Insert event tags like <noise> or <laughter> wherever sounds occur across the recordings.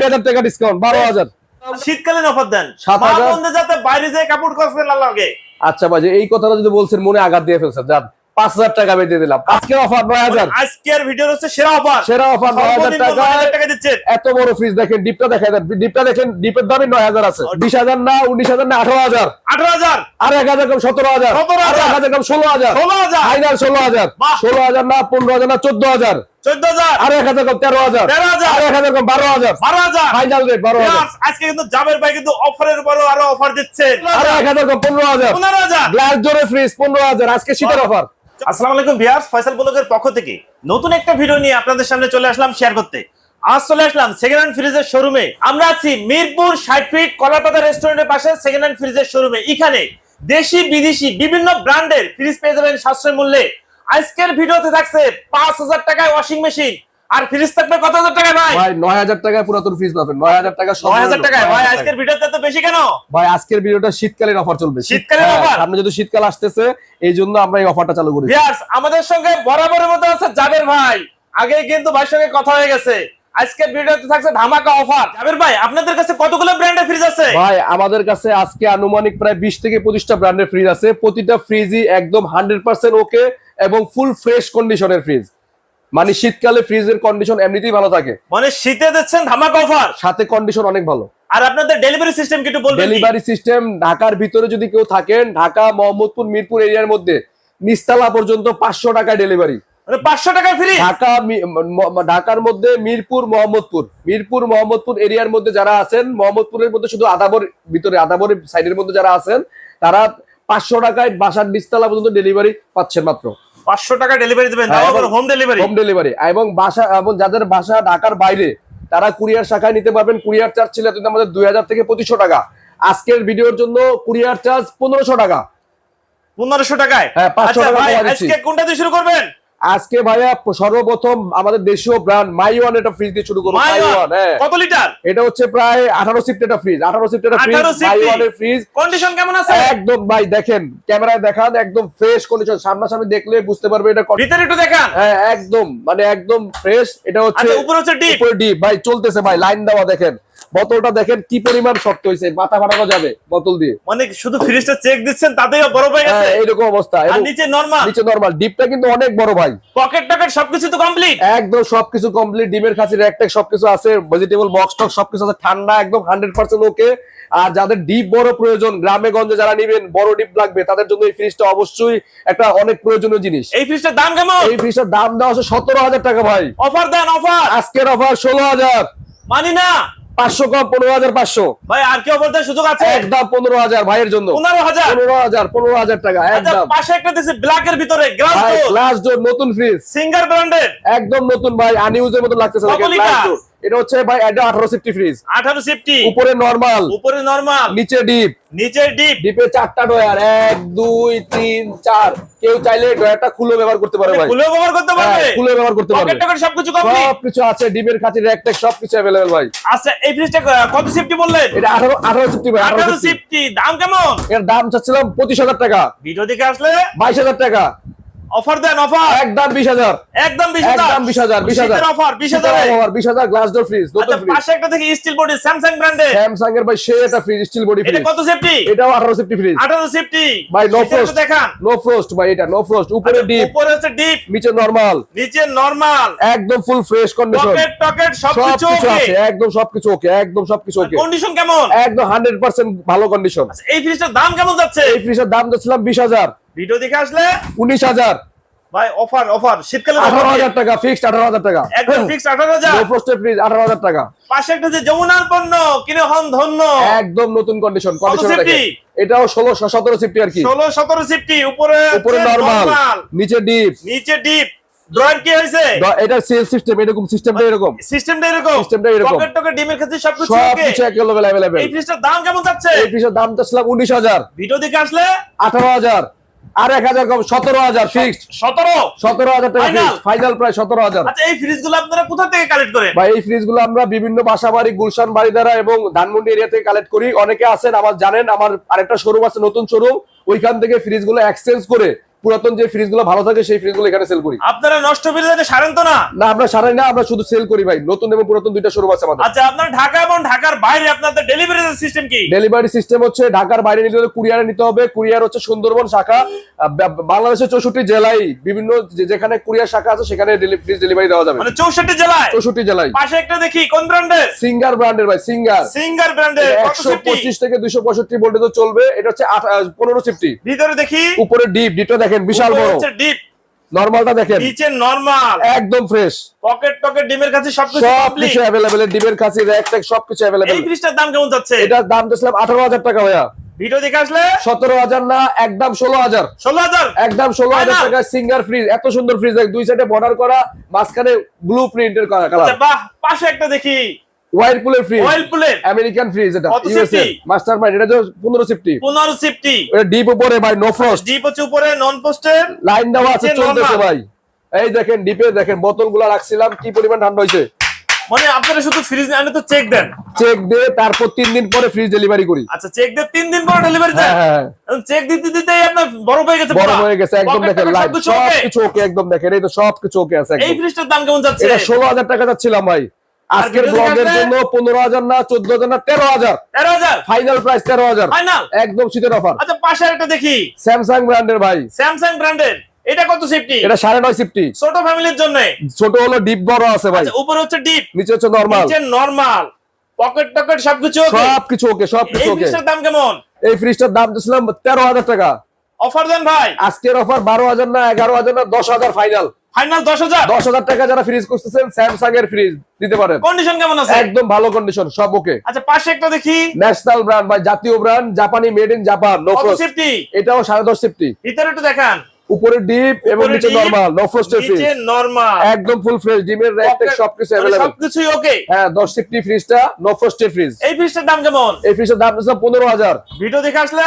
চার হাজার টাকা ডিসকাউন্ট বারো হাজার। শীতকালীন অফার দেন। সাত হাজার। যাতে বাইরে যেয়ে কাপড় না লাগে। আচ্ছা ভাই এই কথাটা যদি বলছেন মনে আঘাত দিয়ে ফেলছেন। যান পাঁচ হাজার টাকা বেঁধে দিলাম। আজকের অফার নয় হাজার। আজকের ভিডিও হচ্ছে সেরা অফার সেরা অফার নয় হাজার টাকা। নয় হাজার টাকা দিচ্ছেন। এত বড় ফ্রিজ দেখেন ডিপটা দেখা দেন ডিপটা দেখেন ডিপের দামই নয় হাজার আছে। বিশ হাজার না উনিশ হাজার না আঠারো হাজার। আঠারো হাজার। আর এক হাজার কম সতেরো হাজার। 17,000 আর এক হাজার কম ষোলো হাজার। ষোলো হাজার। ফাইনাল ষোলো হাজার। ষোলো হাজার না পনেরো হাজার না চোদ্দ হাজার। চোদ্দ হাজার। আর এক হাজার কম তেরো হাজার। 13,000 আর এক হাজার কম বারো হাজার। বারো হাজার। ফাইনাল রেট বারো হাজার। আজকে কিন্তু জাবের ভাই কিন্তু অফারের উপরও আরও অফার দিচ্ছে। আর এক হাজার কম পনেরো হাজার। পনেরো হাজার। গ্লাস জোরে ফ্রিজ পনেরো হাজার। আজকে শীতের অফার আসসালামু আলাইকুম ভিউয়ার্স ফয়সাল ব্লগের পক্ষ থেকে নতুন একটা ভিডিও নিয়ে আপনাদের সামনে চলে আসলাম শেয়ার করতে। আজ চলে আসলাম সেকেন্ড হ্যান্ড ফ্রিজের শোরুমে আমরা আছি মিরপুর ষাট ফিট কলাপাতা রেস্টুরেন্টের পাশে সেকেন্ড হ্যান্ড ফ্রিজের শোরুমে এখানে দেশি বিদেশি বিভিন্ন ব্র্যান্ডের ফ্রিজ পেয়ে যাবেন সাশ্রয় মূল্যে। আজকের ভিডিওতে থাকছে পাঁচ হাজার টাকায় ওয়াশিং মেশিন আর ফ্রিজ থাকবে কত হাজার টাকায় ভাই? ভাই নয় হাজার টাকায় পুরাতন ফ্রিজ পাবেন। নয় হাজার টাকা নয় হাজার টাকায়? ভাই আজকের ভিডিওতে তো বেশি কেন? ভাই আজকের ভিডিওটা শীতকালীন অফার চলবে। শীতকালীন হ্যাঁ, offer? সামনে যদি শীতকাল আসতেছে এই জন্য আমরা এই অফারটা চালু করেছি। ভিউয়ার্স আমাদের সঙ্গে বরাবরের মতো আছে জাবের ভাই। আগে কিন্তু ভাইয়ের সঙ্গে কথা হয়ে গেছে। আজকের ভিডিওতে থাকছে ধামাকা অফার জাবের ভাই আপনাদের কাছে কতগুলো ব্র্যান্ডের ফ্রিজ আছে? ভাই আমাদের কাছে আজকে আনুমানিক প্রায় বিশ থেকে পঁচিশটা ব্র্যান্ডের ফ্রিজ আছে। প্রতিটা ফ্রিজই একদম হান্ড্রেড পার্সেন্ট ওকে এবং ফুল ফ্রেশ কন্ডিশনের ফ্রিজ মানে শীতকালে ফ্রিজের কন্ডিশন এমনিতেই ভালো থাকে। মানে শীতে দিচ্ছেন ধামাকা অফার সাথে কন্ডিশন অনেক ভালো। আর আপনাদের ডেলিভারি সিস্টেম কি একটু বলবেন ডেলিভারি সিস্টেম ঢাকার ভিতরে যদি কেউ থাকেন ঢাকা মোহাম্মদপুর মিরপুর এরিয়ার মধ্যে নিস্তালা পর্যন্ত পাঁচশো টাকা ডেলিভারি মানে পাঁচশো টাকায় ফ্রি ঢাকা ঢাকার মধ্যে মিরপুর মোহাম্মদপুর। মিরপুর মোহাম্মদপুর এরিয়ার মধ্যে যারা আছেন মোহাম্মদপুরের মধ্যে শুধু আদাবর ভিতরে আদাবর সাইডের মধ্যে যারা আছেন তারা পাঁচশো টাকায় বাসার নিস্তালা পর্যন্ত ডেলিভারি পাচ্ছেন মাত্র। পাঁচশো টাকা ডেলিভারি দেবেন তাও আবার হোম ডেলিভারি হোম ডেলিভারি এবং বাসা এবং যাদের বাসা ঢাকার বাইরে তারা কুরিয়ার শাখায় নিতে পারবেন। কুরিয়ার চার্জ ছিল আমাদের দুই হাজার থেকে পঁচিশশো টাকা। আজকের ভিডিওর জন্য কুরিয়ার চার্জ পনেরোশো টাকা। পনেরোশো টাকায়? হ্যাঁ, 500 আচ্ছা টাকা। আজকে কোনটা দিয়ে শুরু করবেন? আজকে ভাইয়া সর্বপ্রথম আমাদের দেশীয় ব্র্যান্ড মাইওয়ান এটা ফ্রিজ দিয়ে শুরু করব। মাইওয়ান, হ্যাঁ। কত লিটার এটা হচ্ছে প্রায় আঠারো সিফট একটা ফ্রিজ আঠারো সিফট একটা ফ্রিজ 18 সিফটি। মাইওয়ানের ফ্রিজ কন্ডিশন কেমন আছে? একদম ভাই দেখেন ক্যামেরায় দেখান একদম ফ্রেশ কন্ডিশন সামনাসামনি দেখলে বুঝতে পারবে এটা ভিতরে একটু দেখান। হ্যাঁ একদম মানে একদম ফ্রেশ এটা হচ্ছে আচ্ছা উপরে হচ্ছে ডিপ উপরে ডিপ ভাই চলতেছে ভাই লাইন দেওয়া দেখেন। বোতলটা দেখেন কি পরিমাণ শক্ত হয়েছে মাথা ফাটানো যাবে বোতল দিয়ে। মানে শুধু ফ্রিজটা চেক দিচ্ছেন তাতেই বরফ হয়ে গেছে? হ্যাঁ এইরকম অবস্থা। আর নিচে নরমাল নিচে নরমাল ডিপটা কিন্তু অনেক বড় ভাই। পকেট টকেট সবকিছু তো কমপ্লিট একদম সবকিছু কমপ্লিট ডিমের খাসি র্যাক সবকিছু আছে ভেজিটেবল বক্স টক সবকিছু আছে। ঠান্ডা একদম হান্ড্রেড পার্সেন্ট ওকে আর যাদের ডিপ বড় প্রয়োজন গ্রামে গঞ্জে যারা নিবেন বড় ডিপ লাগবে তাদের জন্য এই ফ্রিজটা অবশ্যই একটা অনেক প্রয়োজনীয় জিনিস। এই ফ্রিজটার দাম কেমন? এই ফ্রিজটার দাম দেওয়া সতেরো হাজার টাকা ভাই। অফার দেন অফার আজকের অফার ষোলো হাজার। মানি না পাঁচশো কম পনেরো হাজার পাঁচশো। ভাই আর কেউ বলতে সুযোগ আছে? একদম পনেরো হাজার ভাইয়ের জন্য। পনেরো হাজার? পনেরো হাজার পনেরো হাজার টাকা আচ্ছা একদম। পাশে একটা দিচ্ছে ব্ল্যাক এর ভিতরে গ্লাস ডোর নতুন ফ্রিজ সিঙ্গার ব্র্যান্ডের একদম নতুন ভাই আনইউজের মতো লাগতেছে এটা হচ্ছে ভাই এটা আঠারো সিফটি ফ্রিজ আঠারো সিফটি উপরে নরমাল উপরে নরমাল নিচে ডিপ নিচে ডিপ ডিপে চারটা ডয়ার এক দুই তিন চার। কেউ চাইলে ডয়ারটা খুলে ব্যবহার করতে পারে ভাই। খুলেও ব্যবহার করতে হ্যাঁ, পারবে খুলে ব্যবহার করতে পারবে। পকেট টকেট সবকিছু কমপ্লিট সবকিছু আছে ডিমের খাঁচি র্যাক ট্যাক সবকিছু অ্যাভেলেবেল ভাই। আচ্ছা এই ফ্রিজটা কত সিফটি বললেন? এটা আঠারো আঠারো সিফটি ভাই আঠারো আঠারো সিফটি সিফটি দাম কেমন? এর দাম চাচ্ছিলাম পঁচিশ হাজার টাকা। ভিডিও দেখে আসলে? বাইশ হাজার টাকা। অফার দেন অফার। একদম বিশ হাজার। একদম বিশ একদম বিশ হাজার বিশ হাজার। অফার বিশ হাজার। বিশ হাজার গ্লাস ডোর ফ্রিজ নতুন আচ্ছা ফ্রিজ পাশে একটা থেকে স্টিল বডি স্যামসাং ব্র্যান্ডের স্যামসাং এর ভাই সে একটা ফ্রিজ স্টিল বডি এটা কত সেফটি এটাও আঠারো সিফটি ফ্রিজ আঠারো সেফটি ভাই, no frost। দেখান। নো ফ্রোস্ট ভাই এটা নো ফ্রোস্ট উপরে আচ্ছা, ডিপ উপরে হচ্ছে ডিপ নিচে নরমাল নিচে নরমাল একদম ফুল ফ্রেশ কন্ডিশন পকেট টকেট সবকিছু ওকে একদম সবকিছু ওকে একদম সবকিছু ওকে কন্ডিশন কেমন? একদম হান্ড্রেড পার্সেন্ট ভালো কন্ডিশন আচ্ছা, এই ফ্রিজটার দাম কেমন যাচ্ছে? এই ফ্রিজের দাম যাচ্ছিলাম বিশ হাজার। ভিডিও দেখে আসলে? উনিশ হাজার। ভাই অফার অফার। শীতকালে আঠারো হাজার টাকা ফিক্সড আঠারো হাজার টাকা। একদম ফিক্স আঠারো হাজার। ফ্রিজ আঠারো হাজার টাকা। পাশে একটা যে যমুনার পণ্য কিনে হন ধন্য। একদম নতুন কন্ডিশন কন্ডিশন এটাও ষোলো সতেরো সিফটি আর কি। ষোলো সতেরো সিফটি উপরে উপরে নরমাল নিচে ডিপ নিচে ডিপ ড্রয়ার কি হয়েছে? এটা সেল সিস্টেম এরকম সিস্টেমটা এরকম। সিস্টেমটা এরকম। পকেট ডিমের ক্ষেত্রে সবকিছু এই ফ্রিজটার দাম কেমন যাচ্ছে? এই ফ্রিজের দাম ভিডিও দেখে আসলে? আঠারো হাজার। আর এক হাজার কম সতেরো হাজার ফিক্সড সতেরো? সতেরো হাজার টাকা ফাইনাল প্রায় সতেরো হাজার। আচ্ছা এই ফ্রিজগুলো আপনারা কোথা থেকে কালেক্ট করেন? বা এই ফ্রিজগুলো আমরা বিভিন্ন বাসা বাড়ি গুলশান বাড়ি দ্বারা এবং ধানমন্ডি এরিয়া থেকে কালেক্ট করি। অনেকে আছেন আমার জানেন আমার আরেকটা শোরুম আছে নতুন শোরুম ওইখান থেকে ফ্রিজগুলো এক্সচেঞ্জ করে পুরাতন যে ফ্রিজগুলো ভালো থাকে সেই ফ্রিজগুলো এখানে সেল করি। আপনারা নষ্ট ফ্রিজ সারেন তো না? না আমরা সারাই না আমরা শুধু সেল করি ভাই। নতুন এবং পুরাতন দুইটা শোরুম আছে আমাদের। আচ্ছা আপনার ঢাকা এবং ঢাকার বাইরে আপনাদের ডেলিভারি সিস্টেম কি? ডেলিভারি সিস্টেম হচ্ছে ঢাকার বাইরে নিতে হলে কুরিয়ারে নিতে হবে। কুরিয়ার হচ্ছে সুন্দরবন শাখা। বাংলাদেশের চৌষট্টি জেলায় বিভিন্ন যেখানে কুরিয়ার শাখা আছে সেখানে ফ্রিজ ডেলিভারি দেওয়া যাবে। মানে চৌষট্টি জেলায়? চৌষট্টি জেলায়। পাশে একটা দেখি কোন ব্র্যান্ডের সিঙ্গার ব্র্যান্ডের ভাই সিঙ্গার সিঙ্গার ব্র্যান্ডের কত একশো সেফটি পঁচিশ থেকে দুইশো পঁয়ষট্টি ভোল্টেজ চলবে। এটা হচ্ছে পনেরো সিফটি ভিতরে দেখি। উপরে ডিপ ডিপটা দেখেন বিশাল বড়। ডিপ। নর্মালটা দেখেন। নিচে নরমাল। একদম ফ্রেশ পকেট টকেট ডিমের কাছে সবকিছু সব কমপ্লিট কিছু অ্যাভেলেবেল ডিবের কাছে র্যাক ট্যাক সবকিছু অ্যাভেলেবেল এই ফ্রিজটার দাম কেমন যাচ্ছে? এটার দাম আঠারো হাজার টাকা ভাইয়া। ভিডিও দেখে আসলে? সতেরো হাজার না একদম ষোলো হাজার। ষোলো হাজার? একদম ষোলো হাজার Final? টাকা সিঙ্গার ফ্রিজ এত সুন্দর ফ্রিজ দুই সাইডে বর্ডার করা মাঝখানে ব্লু প্রিন্টের করা কালার আচ্ছা বাহ পাশে একটা দেখি। ওয়াইরপুলের ফ্রিজ অয়েল আমেরিকান ফ্রিজ এটা ইউএসএ মাস্টার মাইন্ড এটা সিফটি সিফটি এটা ডিপ উপরে ভাই নো ফ্রস্ট ডিপ হচ্ছে উপরে নন পোস্টের লাইন দেওয়া আছে চলতেছে ভাই। এই দেখেন ডিপে দেখেন বোতলগুলো রাখছিলাম কি পরিমাণ ঠান্ডা হয়েছে? মানে আপনারা শুধু ফ্রিজ আনে তো চেক দেন। চেক দিয়ে তারপর তিন দিন পরে ফ্রিজ ডেলিভারি করি। আচ্ছা চেক দিয়ে তিন দিন পরে ডেলিভারি হ্যাঁ দেন হ্যাঁ। হ্যাঁ। চেক দিতে দিতেই আপনার বড় হয়ে গেছে বড় হয়ে গেছে একদম দেখেন সবকিছু সব কিছু ওকে একদম দেখেন এই তো সব কিছু ওকে আছে এই ফ্রিজটার দাম কেমন যাচ্ছে? এটা ষোলো হাজার টাকা যাচ্ছিলাম ভাই। আজকের ব্লগের? জন্য পনেরো হাজার না চোদ্দ হাজার না তেরো হাজার। তেরো হাজার? ফাইনাল প্রাইস তেরো হাজার। একদম শীতের অফার আচ্ছা পাশে একটা দেখি। স্যামসাং ব্র্যান্ডের ভাই। স্যামসাং ব্র্যান্ডের এটা কত সেফটি এটা সাড়ে নয় সিফটি ছোট ফ্যামিলির জন্য। ছোট হলো ডিপ বড় আছে ভাই। আচ্ছা উপরে হচ্ছে ডিপ নিচে হচ্ছে নর্মাল নিচে নরমাল পকেট টকেট সবকিছু okay? সব ওকে দাম কেমন? এই ফ্রিজটার দাম তেরো হাজার টাকা। অফার দেন ভাই। আজকের অফার বারো হাজার না এগারো হাজার না দশ হাজার ফাইনাল ফাইনাল দশ হাজার? দশ হাজার টাকা যারা ফ্রিজ করতেছেন স্যামসাং এর ফ্রিজ দিতে পারেন। কন্ডিশন কেমন আছে? একদম ভালো কন্ডিশন সব ওকে আচ্ছা পাশে একটা দেখি। ন্যাশনাল ব্র্যান্ড বা জাতীয় ব্র্যান্ড জাপানি made in Japan no CFT এটাও সাড়ে দশ সেফটি ভিতরে একটু দেখান। উপরে ডিপ এবং নিচে নরমাল নো ফ্রস্টের ফ্রিজ নিচে নরমাল একদম ফুল ফ্রেশ ডিমের র্যাক ট্যাক সবকিছু অ্যাভেলেবল সবকিছুই ওকে হ্যাঁ দশ সিফটি ফ্রিজটা নো ফ্রস্টের ফ্রিজ এই ফ্রিজটার দাম কেমন? এই ফ্রিজের দাম পনেরো হাজার। ভিডিও দেখে আসলে?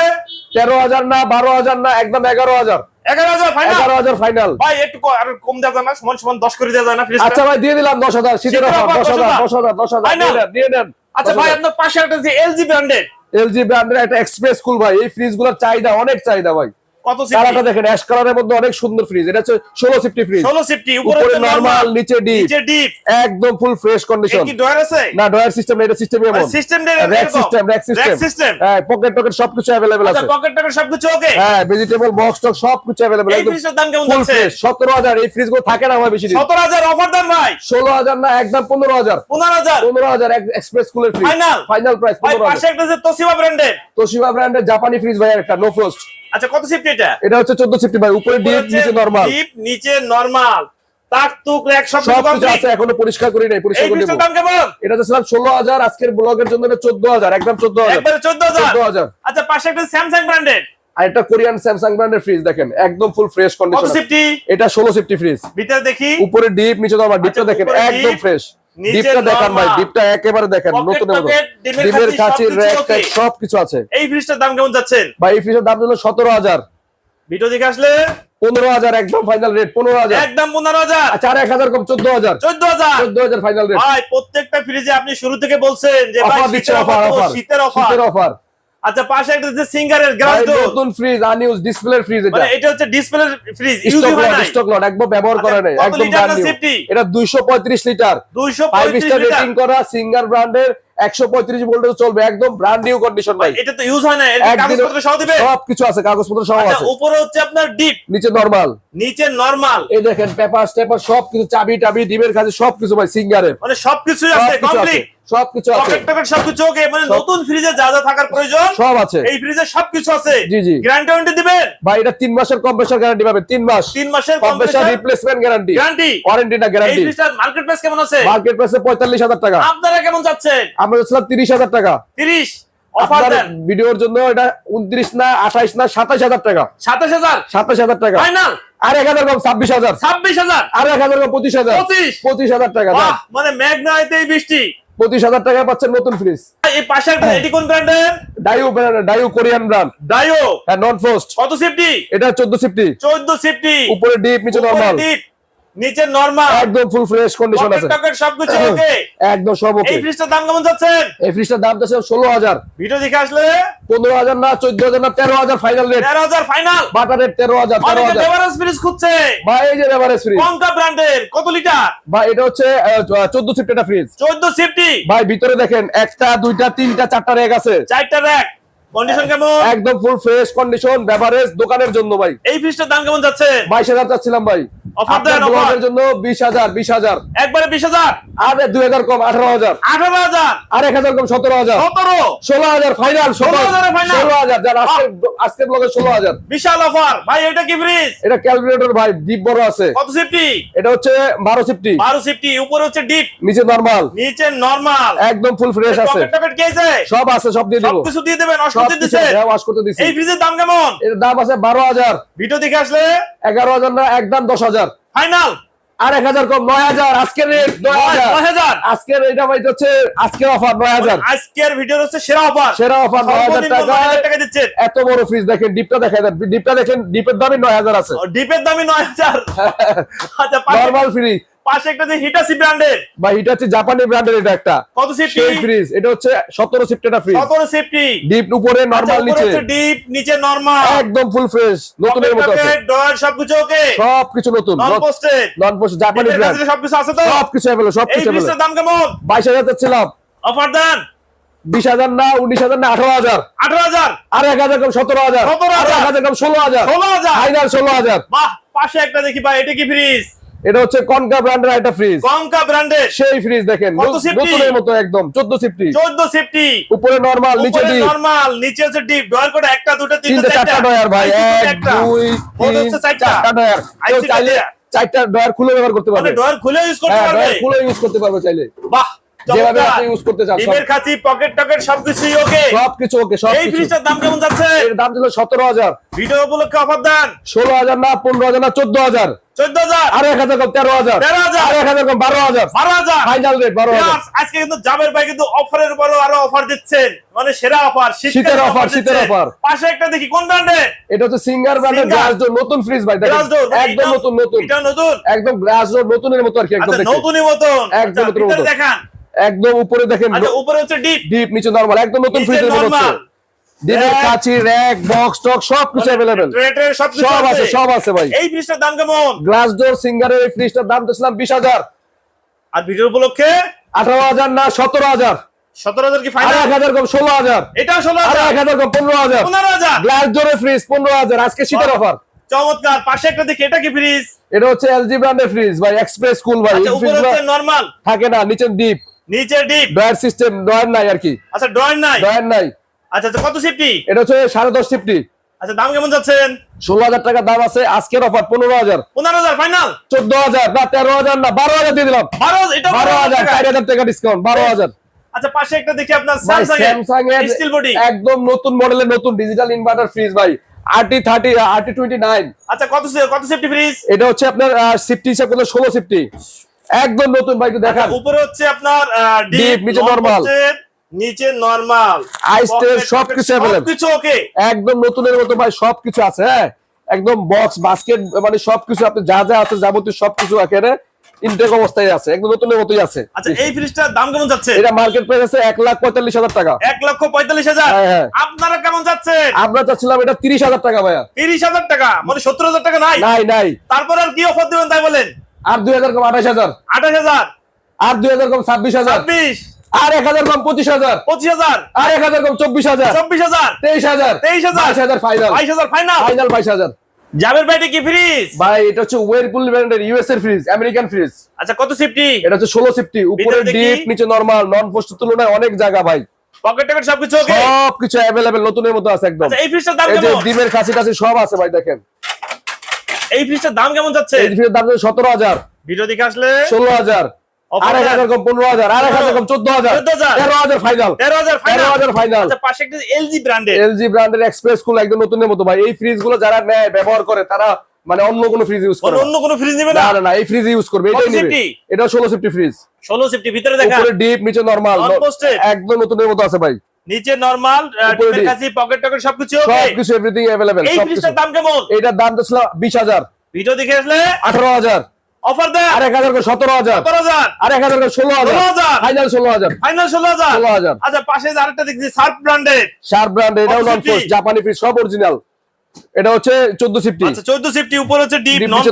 তেরো হাজার না বারো হাজার না একদম এগারো হাজার। এগারো হাজার ফাইনাল ভাই একটু আর কম দেওয়া যায় না সমান সমান দশ করে দেওয়া যায় না ফ্রিজটা আচ্ছা ভাই দিয়ে দিলাম দশ হাজার শীতের শীতের অফার offer, দশ হাজার 10,000, দশ হাজার দশ হাজার দিয়ে নেন, আচ্ছা ভাই আপনার পাশে একটা যে এলজি ব্র্যান্ডের এলজি ব্র্যান্ডের একটা এক্সপ্রেস কুল ভাই এই ফ্রিজগুলোর চাহিদা অনেক চাহিদা ভাই। কত সিফটি দেখেন অ্যাশ কালারের মধ্যে অনেক সুন্দর ফ্রিজ এটা হচ্ছে ষোলো সিফটি ফ্রিজ ষোলো সিফটি উপরে উপরে নরমাল নরমাল নিচে ডিপ নিচে ডিপ একদম ফুল ফ্রেশ কন্ডিশন কি ডয়ার আছে? না ডয়ার সিস্টেম এটা সিস্টেম এমন। System rack system rack system system হ্যাঁ পকেট টকেট সবকিছু অ্যাভেলেবল আচ্ছা আছে। পকেট টকেট সবকিছু ওকে হ্যাঁ ভেজিটেবল বক্স টক সবকিছু এই দাম কেমন যাচ্ছে? ফ্রিজগুলো থাকে না আমার বেশি অফার ভাই। না একদম পনেরো হাজার। পনেরো হাজার। পনেরো হাজার এক্সপ্রেস কুলের ফ্রিজ Final? ফাইনাল প্রাইস ভাই পনেরো পাশে একটা যে তোশিবা ব্র্যান্ডের তোশিবা ব্র্যান্ডের জাপানি ফ্রিজ ভাই একটা নো ফ্রস্ট আচ্ছা কত সিফটি এটা? এটা হচ্ছে চোদ্দ সিফটি ভাই উপরে ডিপ নিচে নরমাল ডিপ নিচে নরমাল তাক তুক র্যাক সব কিছু আছে এখনও পরিষ্কার করি নাই পরিষ্কার করে এটা ষোলো হাজার আজকের ব্লগের জন্য চোদ্দ হাজার একদম চোদ্দ হাজার। একবারে চোদ্দ হাজার? চোদ্দ হাজার। আচ্ছা পাশে একটা স্যামসাং ব্র্যান্ডের আর এটা কোরিয়ান স্যামসাং ব্র্যান্ডের ফ্রিজ দেখেন একদম ফুল ফ্রেশ কন্ডিশন এটা ষোলো সিফটি ফ্রিজ ভিতরে দেখি। উপরে ডিপ নিচে নরমাল ডিপটা আচ্ছা, দেখেন একদম ফ্রেশ ডিপটা দেখেন ভাই ডিপটা একেবারে দেখেন নতুন ডিমের কাছে র্যাক okay। ট্যাক সবকিছু আছে। এই ফ্রিজটার দাম কেমন যাচ্ছেন? ভাই এই ফ্রিজের দাম হলো সতেরো হাজার। ভিডিও দেখে আসলে? পনেরো হাজার একদম ফাইনাল রেট পনেরো হাজার। একদম পনেরো হাজার। আচ্ছা আর এক হাজার কম চোদ্দ হাজার। চোদ্দ হাজার। চোদ্দ হাজার ফাইনাল রেট ভাই প্রত্যেকটা ফ্রিজে আপনি শুরু থেকে বলছেন যে ভাই শীতের অফার শীতের অফার আচ্ছা পাশে একটা সিঙ্গারের গ্লাস ভাই, ডোর নতুন ফ্রিজ আনইউজ ডিসপ্লে ফ্রিজ এটা। মানে এটা হচ্ছে ডিসপ্লে ফ্রিজ ইউজ হয় নাই। স্টক লট একবার ব্যবহার আচ্ছা, করে নাই একদম লিটার না new। safety? এটা 235 লিটার। 5 স্টার 235 রেটিং করা সিঙ্গার ব্র্যান্ডের 135 ভোল্টেজ চলবে একদম ব্র্যান্ড নিউ কন্ডিশন ভাই। এটা তো ইউজ হয় না এর কাগজপত্র সহ দিবে? সব কিছু আছে কাগজপত্র সব আচ্ছা আছে। উপরে হচ্ছে আপনার ডিপ নিচে নরমাল নিচে নরমাল এই দেখেন পেপার স্টেপার সব কিছু চাবি টাবি ডিমের কাছে সব কিছু ভাই সিঙ্গারের মানে সবকিছুই সব আছে আছে। কমপ্লিট সব কিছু আছে পকেট সবকিছু ওকে মানে নতুন ফ্রিজে যা যা থাকার প্রয়োজন সব আছে। এই ফ্রিজে সবকিছু আছে। জি, জি। গ্যারান্টি দিবেন? ভাই এটা তিন মাসের কম্প্রেসার গ্যারান্টি পাবেন তিন মাস। তিন মাসের compressor replacement guarantee guarantee warranty না এই গ্যারান্টি ফ্রিজটার মার্কেট প্রাইস কেমন আছে? মার্কেট প্রাইসে পঁয়তাল্লিশ হাজার টাকা। আপনারা কেমন যাচ্ছেন আমরা যাচ্ছিলাম তিরিশ হাজার টাকা। 30 অফার দেন। ভিডিওর জন্য এটা উনত্রিশ না আঠাইশ না সাতাশ হাজার টাকা। 27000 সাতাশ হাজার টাকা। ফাইনাল আর এক হাজার কম ছাব্বিশ হাজার। 26000 আর এক হাজার কম পঁচিশ হাজার। 25 পঁচিশ হাজার টাকা মানে আইতেই বৃষ্টি। পঁচিশ হাজার টাকায় পাচ্ছেন নতুন ফ্রিজ এই পাশে একটা হ্যাঁ। এটি কোন ব্র্যান্ডের ডাইও ডাইও কোরিয়ান ব্র্যান্ড ডাইও হ্যাঁ নন ফ্রস্ট কত সেফটি এটা চোদ্দ সেফটি চোদ্দ সেফটি উপরে ডিপ নিচে নরমাল ডিপ নিচে নরমাল একদম ফুল ফ্রেশ কন্ডিশন পকেট আছে। ওকে একদম সব ওকে এই ফ্রিজটার দাম কেমন যাচ্ছেন? এই ফ্রিজটার দাম ষোলো হাজার। ভিডিও দেখে আসলে? পনেরো হাজার না চোদ্দ হাজার না তেরো হাজার ফাইনাল রেট তেরো হাজার ফাইনাল বাটার রেট তেরো হাজার তেরো অনেকে হাজার। বেভারেজ ফ্রিজ খুঁজছে। বা এই যে এভারেজ ফ্রিজ ব্র্যান্ডের কত লিটার বা এটা হচ্ছে চোদ্দ সিফট একটা ফ্রিজ চোদ্দ সিফটি ভাই ভিতরে দেখেন একটা দুইটা তিনটা চারটা রেক আছে। চারটা র্যাক কন্ডিশন কেমন? একদম ফুল ফ্রেশ কন্ডিশন বেভারেজ দোকানের জন্য ভাই। এই ফ্রিজটার দাম কেমন যাচ্ছে? বাইশ হাজার চাচ্ছিলাম ভাই। আপনার দেন। দোকানের জন্য বিশ হাজার বিশ হাজার। একবারে বিশ হাজার? আর দুই হাজার কম আঠারো হাজার। আঠারো হাজার? আর এক হাজার কম সতেরো হাজার। সতেরো? ষোলো হাজার ফাইনাল 16,000 এ final? যার আজকে আজকের ব্লগে ষোলো হাজার। বিশাল অফার ভাই এটা কি ফ্রিজ এটা ক্যালকুলেটর ভাই ডিপ বড় আছে। কত সিফটি এটা হচ্ছে বারো সিফটি বারো সিফটি উপরে হচ্ছে ডিপ নিচে নর্মাল নিচে নরমাল একদম ফুল ফ্রেশ আছে। পকেট কেছে সব আছে সব দিয়ে দিব। সবকিছু দিয়ে দেবেন সব অসুবিধা কিছু ওয়াশ করতে দিছি। এই ফ্রিজের দাম কেমন? এর দাম আছে বারো হাজার। ভিডিও দেখে আসলে? এগারো হাজার না একদম দশ হাজার। ফাইনাল। আর এক হাজার কম নয় হাজার। আজকের রেট নয় হাজার। আজকের এটা ভাই হচ্ছে আজকের অফার নয় হাজার। আজকের ভিডিও হচ্ছে সেরা অফার সেরা অফার নয় হাজার টাকা। দিচ্ছেন। এত বড় ফ্রিজ দেখেন ডিপটা দেখা দেন ডিপটা দেখেন ডিপের দামই নয় হাজার আছে। ডিপের দামই নয় হাজার। <laughs> আচ্ছা নর্মাল ফ্রিজ পাশে একটা যে হিটাসি ব্র্যান্ডের বা এটা হচ্ছে জাপানি ব্র্যান্ডের এটা একটা। কত সিফটি ফ্রিজ এটা হচ্ছে সতেরো সিফট একটা ফ্রিজ সতেরো সিফটি ডিপ উপরে নর্মাল নিচে। ডিপ নিচে নরমাল একদম ফুল ফ্রেশ নতুনের মতো আছে। ডয়ার সবকিছু ওকে সব কিছু নতুন নন পোস্টেড নন পোস্ট জাপানি ব্র্যান্ড সবকিছু আছে তো? সব কিছু অ্যাভেলেবল সব এই অ্যাভেলেবল দাম কেমন? বাইশ হাজার চাচ্ছিলাম অফার দেন। বিশ হাজার না উনিশ হাজার না আঠারো হাজার। আঠারো হাজার? আর এক হাজার কম সতেরো হাজার। 17,000 আর এক হাজার কম ষোলো হাজার। ষোলো হাজার? ফাইনাল ষোলো হাজার। বাহ পাশে একটা দেখি ভাই এটা কি ফ্রিজ এটা হচ্ছে কনকা ব্র্যান্ডের একটা ফ্রিজ কনকা ব্র্যান্ডের। সেই ফ্রিজ দেখেন নতুনের মতো একদম চোদ্দ সিফটি চোদ্দ সিফটি উপরে নরমাল নিচে ডিপ নরমাল নিচে হচ্ছে ডিপ ডয়ার করে একটা দুটো তিনটে চারটা ডয়ার ভাই। ICT এক একটা। দুই ওর তিন হচ্ছে চারটা। চারটা ডয়ার চাইলে। চারটা ডয়ার খুলে ব্যবহার করতে পারবে। ডয়ার খুলে ইউজ করতে হ্যাঁ পারবে। খুলে ইউজ করতে পারবে চাইলে। বাহ। যেভাবে। আপনি ইউজ করতে চান সব- ডিমের খাঁচি পকেট টকেট সবকিছুই ওকে সবকিছু ওকে সব এই ফ্রিজটার দাম কেমন যাচ্ছে? এর দাম ছিল সতেরো হাজার। ভিডিও উপলক্ষে অফার দেন। ষোলো হাজার না পনেরো হাজার না চোদ্দ হাজার। চোদ্দ হাজার? আর এক হাজার কম তেরো হাজার। 13,000 আর এক হাজার কম বারো হাজার। বারো হাজার? ফাইনাল রেট বারো হাজার। Yes, আজকে কিন্তু জাবের ভাই কিন্তু অফারের অফার দিচ্ছেন। মানে সেরা অফার শীতের offer। পাশে একটা দেখি কোন ব্র্যান্ডের এটা হচ্ছে সিঙ্গার ব্র্যান্ডের। নতুন ফ্রিজ ভাই দেখেন। একদম নতুন নতুন। এটা নতুন? একদম গ্লাস নতুনের মতো আর কি একদম আচ্ছা। একদম আচ্ছা, মতো। দেখান। একদম উপরে দেখেন আচ্ছা উপরে হচ্ছে ডিপ ডিপ নিচে নরমাল একদম নতুন নিচে ফ্রিজের মতো। কাচি র্যাক বক্স টক সব কিছু অ্যাভেলেবেল রেটের সবকিছু সব আছে। সব আছে ভাই। এই ফ্রিজটার দাম কেমন? গ্লাস ডোর সিঙ্গারের এই ফ্রিজটার দাম বিশ হাজার। আর ভিডিও উপলক্ষে? আঠারো হাজার না সতেরো হাজার? সতেরো হাজার কি ফাইনাল এক হাজার কম ষোলো হাজার। এটা ষোলো আর হাজার। এক হাজার কম পনেরো হাজার। পনেরো হাজার। গ্লাস ডোরের ফ্রিজ পনেরো হাজার। আজকে শীতের অফার চমৎকার। পাশে একটা দেখি এটা কি ফ্রিজ এটা হচ্ছে এলজি ব্র্যান্ডের ফ্রিজ ভাই এক্সপ্রেস কুল ভাই। আচ্ছা উপরে হচ্ছে নরমাল থাকে না নিচের ডিপ নিচে ডিপ। ডয়ার সিস্টেম ডয়ার নাই আর কি। আচ্ছা ড্রয়িং নাই? ডয়ার নাই। আচ্ছা আচ্ছা কত সিফটি? এটা হচ্ছে সাড়ে দশ সিফটি। আচ্ছা দাম কেমন যাচ্ছেন? ষোলো হাজার টাকা দাম আছে আজকের অফার পনেরো হাজার। পনেরো হাজার ফাইনাল? চোদ্দ হাজার না তেরো হাজার না বারো হাজার দিয়ে দিলাম। বারো বারো হাজার চার হাজার টাকা ডিসকাউন্ট বারো হাজার। আচ্ছা পাশে একটা দেখি আপনার স্যামসাং স্যামসাং এর স্টিল বডি একদম নতুন মডেলের নতুন ডিজিটাল ইনভার্টার ফ্রিজ ভাই। RT thirty RT twenty nine আচ্ছা কত কত সেফটি ফ্রিজ এটা হচ্ছে আপনার সিফটি হিসাব করলে ষোলো সিফটি একদম নতুন ভাই একটু দেখান। উপরে হচ্ছে আপনার ডিপ নিচে normal। নিচে নরমাল সবকিছু available। কিছু ওকে একদম নতুনের মতো ভাই সবকিছু আছে হ্যাঁ? একদম বক্স বাস্কেট মানে সবকিছু আপনি যা যা আছে যাবতীয় সবকিছু এখানে ইনটেক অবস্থায় আছে একদম নতুনের মতোই আছে। আচ্ছা এই ফ্রিজটার দাম কেমন যাচ্ছে? এটা মার্কেট প্রাইস আছে হাজার টাকা। এক লক্ষ পঁয়তাল্লিশ হাজার? হ্যাঁ, হ্যাঁ। আপনারা কেমন যাচ্ছে? আমরা চাচ্ছিলাম এটা তিরিশ হাজার টাকা ভাইয়া। তিরিশ হাজার টাকা? মানে সত্তর হাজার টাকা নাই? নাই নাই। তারপর আর কি অফার দিবেন তাই বলেন? আর দুই হাজার কম আঠাশ হাজার। আঠাশ হাজার। আর দুই হাজার কম ছাব্বিশ হাজার। ছাব্বিশ। আর এক হাজার কম পঁচিশ হাজার। পঁচিশ হাজার। আর এক হাজার কম চব্বিশ হাজার। চব্বিশ হাজার। তেইশ হাজার। 23,000 বাইশ হাজার ফাইনাল বাইশ হাজার ফাইনাল ফাইনাল বাইশ হাজার। জাবের ভাইটি কি ফ্রিজ ভাই এটা হচ্ছে ওয়েরপুল ব্র্যান্ডের ইউএস এর ফ্রিজ আমেরিকান ফ্রিজ আচ্ছা কত সেফটি এটা হচ্ছে ষোলো সিফটি উপরে ডিপ নিচে নরমাল নন পোস্টের তুলনায় অনেক জায়গা ভাই। পকেট টকেট সবকিছু ওকে সব কিছু অ্যাভেলেবেল নতুনের মতো আছে একদম। আচ্ছা এই ফ্রিজটার দাম এই যে কেমন? ডিমের কাছে কাছে সব আছে ভাই দেখেন। এই ফ্রিজটার দাম কেমন যাচ্ছে? এই ফ্রিজের দাম সতেরো হাজার। ভিডিও দেখে আসলে ষোলো হাজার। কম পনেরো হাজার। কম চোদ্দ হাজার। 14,000 তেরো হাজার ফাইনাল তেরো হাজার তেরো ফাইনাল হাজার ফাইনাল আচ্ছা পাশে একটা এলজি ব্র্যান্ডের এলজি ব্র্যান্ডের এক্সপ্রেস কুল একদম নতুনের মতো। ভাই এই ফ্রিজগুলো যারা নেয় ব্যবহার করে তারা মানে অন্য কোনো ফ্রিজ ইউজ করে অন্য কোনো ফ্রিজ নিবে না? না না এই ফ্রিজ ইউজ করবে। এটাই নেবে। এটা ষোলো সিফটি ফ্রিজ ষোলো সেফটি ভিতরে দেখা। উপরে ডিপ নিচে নরমাল? একদম নতুনের মতো আছে ভাই। নিচে নরমাল কাছে পকেট টকেট সবকিছু সবকিছু এভরিথিং অ্যাভেলেবেল এই ফ্রিজটার দাম কেমন? এটার দাম তো ছিল বিশ হাজার। ভিডিও দেখে আসলে? আঠারো হাজার। অফার দেন। আর এক হাজার করে সতেরো হাজার। সতেরো হাজার। আর এক হাজার করে ষোলো হাজার। ষোলো হাজার। ফাইনাল ষোলো হাজার। ফাইনাল ষোলো হাজার। ষোলো হাজার। আচ্ছা পাশে যে আরেকটা দেখছি সার্ফ ব্র্যান্ডের শার্প ব্র্যান্ড এটাও নন ফোর্স জাপানি ফিস সব অরিজিনাল এটা হচ্ছে চোদ্দ সিফটি আচ্ছা চোদ্দ সিফটি উপরে হচ্ছে ডিপ নন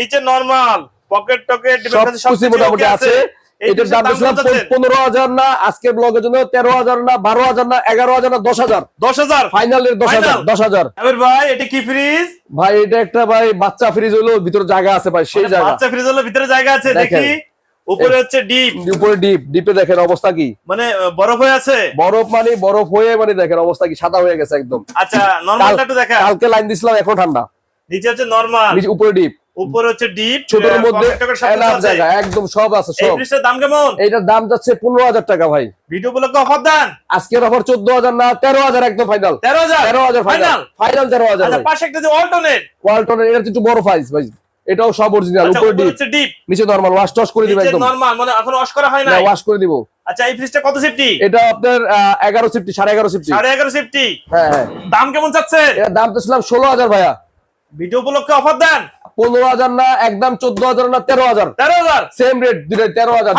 নিচে নর্মাল পকেট টকেট সব কিছু মোটামুটি আছে। এটার দাম দিয়েছিলাম পনেরো হাজার না আজকের ব্লগের জন্য তেরো হাজার না বারো হাজার না এগারো হাজার না দশ হাজার। দশ হাজার? ফাইনালের দশ হাজার দশ হাজার। ভাই এটা কি ফ্রিজ ভাই এটা একটা ভাই বাচ্চা ফ্রিজ হলো ভিতরে জায়গা আছে ভাই সেই জায়গা। বাচ্চা ফ্রিজ হলো ভিতরে জায়গা আছে। দেখি। উপরে হচ্ছে ডিপ। উপরে ডিপ ডিপে দেখেন অবস্থা কি? মানে বরফ হয়ে আছে? বরফ মানে বরফ হয়ে মানে দেখেন অবস্থা কি সাদা হয়ে গেছে একদম। আচ্ছা নর্মালটা একটু দেখা কালকে লাইন দিছিলাম এখন ঠান্ডা। নিচে হচ্ছে নর্মাল উপরে ডিপ। উপরে হচ্ছে ডিপ ছোটর মধ্যে জায়গা একদম সব আছে সব। দাম কেমন? এইটার দাম যাচ্ছে পনেরো হাজার টাকা ভাই। ভিডিও উপলক্ষে অফার দেন। আজকের অফার চোদ্দ হাজার না তেরো হাজার একদম ফাইনাল তেরো হাজার? তেরো হাজার ফাইনাল ফাইনাল তেরো হাজার আচ্ছা পাশে একটা যে অল্টনেট এটা একটু বড় সাইজ ভাই। এটাও সব অরিজিনাল আচ্ছা উপরে ডিপ নিচে নরমাল ওয়াশ করে দিবে একদম। নরমাল মানে এখন ওয়াশ করা হয় না ওয়াশ করে দিব। আচ্ছা এই ফ্রিজটা কত সেফটি এটা আপনার এগারো সিফটি সাড়ে এগারো সিফটি সাড়ে এগারো সেফটি হ্যাঁ হ্যাঁ। দাম কেমন চাচ্ছে এটার দাম তো ছিলাম ষোলো হাজার ভাইয়া। ভিডিও উপলক্ষে অফার দেন। পনেরো হাজার না একদম চোদ্দ হাজার না তেরো হাজার। তেরো হাজার? সেম রেট দুটাই তেরো হাজার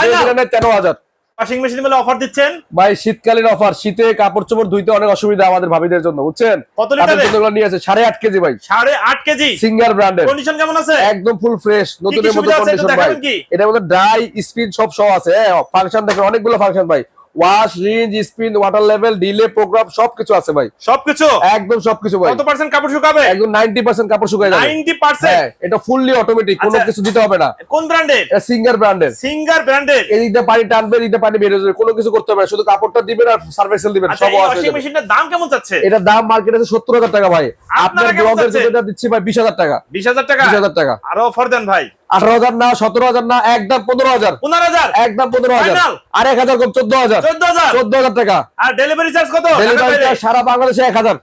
তেরো হাজার। ওয়াশিং মেশিন বলে অফার দিচ্ছেন? ভাই শীতকালীন অফার শীতে কাপড় চোপড় ধুইতে অনেক অসুবিধা আমাদের ভাবিদের জন্য বুঝছেন? কত লিটারে নিয়ে আছে সাড়ে আট কেজি ভাই। সাড়ে আট কেজি? সিঙ্গার ব্র্যান্ডের কন্ডিশন কেমন আছে? একদম ফুল ফ্রেশ নতুনের মতো একটু কন্ডিশন ভাই? এটার মধ্যে ড্রাই স্পিন সব সহ আছে ফাংশন দেখেন অনেকগুলো ফাংশন ভাই। Wash rinse spin water level delay programme সবকিছু আছে ভাই। সবকিছু? একদম সবকিছু ভাই। কত পার্সেন্ট কাপড় শুকাবে? একদম নাইনটি পার্সেন্ট কাপড় শুকায় যাবে। নাইনটি পার্সেন্ট হ্যাঁ এটা ফুললি অটোমেটিক কোনো আচ্ছা। কিছু দিতে হবে না। কোন ব্র্যান্ডের এটা সিঙ্গার ব্র্যান্ডের সিঙ্গার ব্র্যান্ডের পানি টানবে পানি কোনো কিছু করতে হবে না শুধু কাপড়টা দিবেন আর সার্ভেক্সেল দিবেন আচ্ছা সব এই। মেশিনটার দাম কেমন চাচ্ছে এটার দাম মার্কেট আছে সত্তর হাজার টাকা ভাই। আপনার ব্লগের? জন্য দিচ্ছি ভাই বিশ হাজার টাকা। বিশ হাজার টাকা? বিশ হাজার টাকা। আরও অফার দেন ভাই। আঠারো হাজার না সতেরো হাজার না একদম পনেরো হাজার। পনেরো হাজার। একদম পনেরো হাজার। আর এক হাজার কম চোদ্দ হাজার। চোদ্দ হাজার। চোদ্দ হাজার টাকা। আর ডেলিভারি চার্জ কত? ডেলিভারি চার্জ সারা বাংলাদেশে এক হাজার।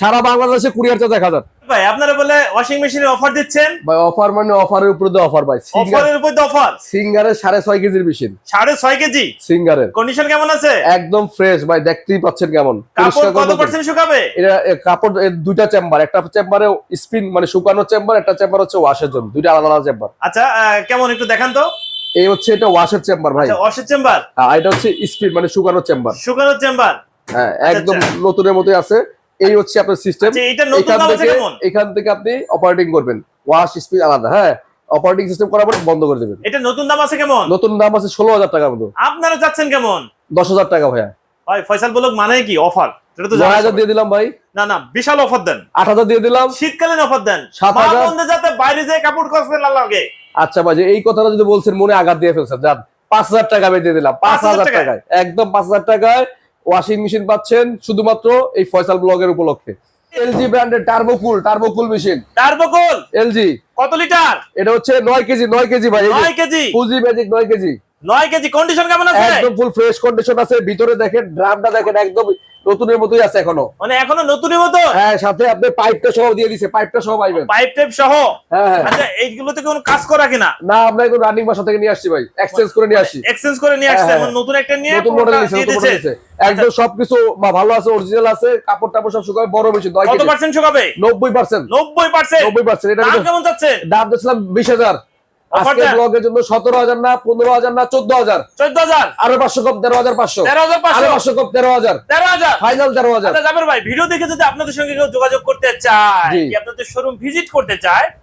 সারা বাংলাদেশে কুরিয়ার চার্জ এক হাজার। ভাই আপনারা বলে ওয়াশিং মেশিনের অফার দিচ্ছেন? ভাই অফার মানে অফারের উপরে তো অফার ভাই। সিঙ্গার অফারের উপর অফার সিঙ্গারের সাড়ে ছয় কেজির মেশিন সাড়ে ছয় কেজি? সিঙ্গারের। কন্ডিশন কেমন আছে? একদম ফ্রেশ ভাই দেখতেই পাচ্ছেন কেমন। কাপড় কত পার্সেন্ট শুকাবে? এটা কাপড় দুইটা চেম্বার একটা চেম্বারে স্পিন মানে শুকানো চেম্বার একটা চেম্বার হচ্ছে ওয়াশের জন্য। দুইটা আলাদা আলাদা চেম্বার আচ্ছা কেমন একটু দেখান তো। এই হচ্ছে এটা ওয়াশের চেম্বার ভাই। আচ্ছা ওয়াশের চেম্বার আর এটা হচ্ছে স্পিন মানে শুকানো চেম্বার শুকানোর চেম্বার হ্যাঁ একদম আচ্ছা। নতুনের মতোই আছে। এই হচ্ছে আপনার সিস্টেম আচ্ছা এখান থেকে এখান থেকে আপনি অপারেটিং করবেন। ওয়াশ স্পিন আলাদা হ্যাঁ? অপারেটিং সিস্টেম করার পর বন্ধ করে দেবেন। এটা নতুন দাম আছে কেমন? নতুন দাম আছে ষোলো হাজার টাকার মতো। আপনারা চাচ্ছেন কেমন? দশ হাজার টাকা ভাইয়া। ভাই ফয়সাল বলক মানে কি? অফার। দিয়ে দিলাম ভাই। না না বিশাল অফার দেন। আট হাজার দিয়ে দিলাম। শীতকালীন অফার দেন। সাত হাজার। যাতে বাইরে যেয়ে কাপড় কষতে না লাগে। আচ্ছা ভাই এই কথাটা যদি বলছেন মনে আঘাত দিয়ে ফেলছেন। যান পাঁচ হাজার টাকা দিয়ে দিলাম। পাঁচ 5,000 হাজার? টাকায়। একদম পাঁচ হাজার টাকায়। ওয়াশিং মেশিন পাচ্ছেন শুধুমাত্র এই ফয়সাল ব্লগের উপলক্ষে। এলজি ব্র্যান্ডের Turbocool Turbocool machine. Turbocool LG. কত লিটার? এটা হচ্ছে নয় কেজি নয় কেজি ভাই নয় কেজি? ফুজি ম্যাজিক নয় কেজি। নয় কেজি কন্ডিশন কেমন আছে একদম ফুল ফ্রেশ কন্ডিশন আছে। ভিতরে দেখেন ড্রামটা দেখেন একদম নতুনের মতোই আছে এখনও। মানে এখনও নতুনের মতো? হ্যাঁ সাথে আপনি পাইপটা সহ দিয়ে দিয়েছে পাইপটা সহ পাইবেন। পাইপ টাইপ সহ? হ্যাঁ, হ্যাঁ। আচ্ছা এইগুলোতে কোনো কাজ করা কিনা? না আমরা রানিং বাসা থেকে নিয়ে আসছি ভাই। এক্সচেঞ্জ করে নিয়ে আসছি। মানে এক্সচেঞ্জ করে নিয়ে আসছে হ্যাঁ, এখন নতুন একটা নিয়ে নতুন মডেল দিয়েছে নতুন মডেল দিয়েছে একদম আচ্ছা। সবকিছু ভালো আছে অরিজিনাল আছে কাপড় টাপড় সব শুকাবে বড় বেশি কত পার্সেন্ট শুকাবে? 90 পার্সেন্ট 90 পার্সেন্ট 90 পার্সেন্ট এটা দাম কেমন যাচ্ছে? দাম দিয়েছিলাম 20000 আচ্ছা, ভিডিও দেখে যদি আপনাদের সঙ্গে যোগাযোগ করতে আপনাদের শোরুম ভিজিট করতে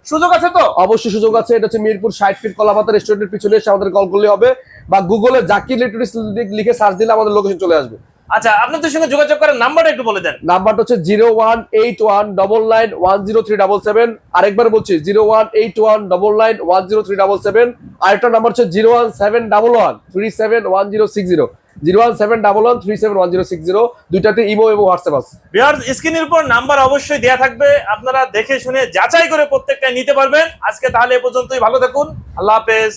সুযোগ আছে তো? অবশ্যই সুযোগ আছে এটা হচ্ছে মিরপুর সাইড ফিট কলাপাতা রেস্টুরেন্টের পিছনে এসে আমাদের কল করলে হবে বা গুগলে জাকির লিখে সার্চ দিলে আমাদের লোকেশন চলে আসবে। আচ্ছা আপনাদের সঙ্গে যোগাযোগ করার নাম্বারটা একটু বলে দেন। নাম্বারটা হচ্ছে zero one eight one double nine one zero three double seven. আরেকবার বলছি zero one eight one double nine one zero three double seven. আরেকটা নাম্বার হচ্ছে zero one seven double one three seven one zero six zero. Zero one seven double one three seven one zero six zero. দুইটাতে imo এবং WhatsApp আছে। Viewers স্ক্রিনের উপর number অবশ্যই দেয়া থাকবে। আপনারা দেখে শুনে যাচাই করে প্রত্যেকটা নিতে পারবেন। আজকে তাহলে এ পর্যন্তই। ভালো থাকুন। আল্লাহ হাফেজ।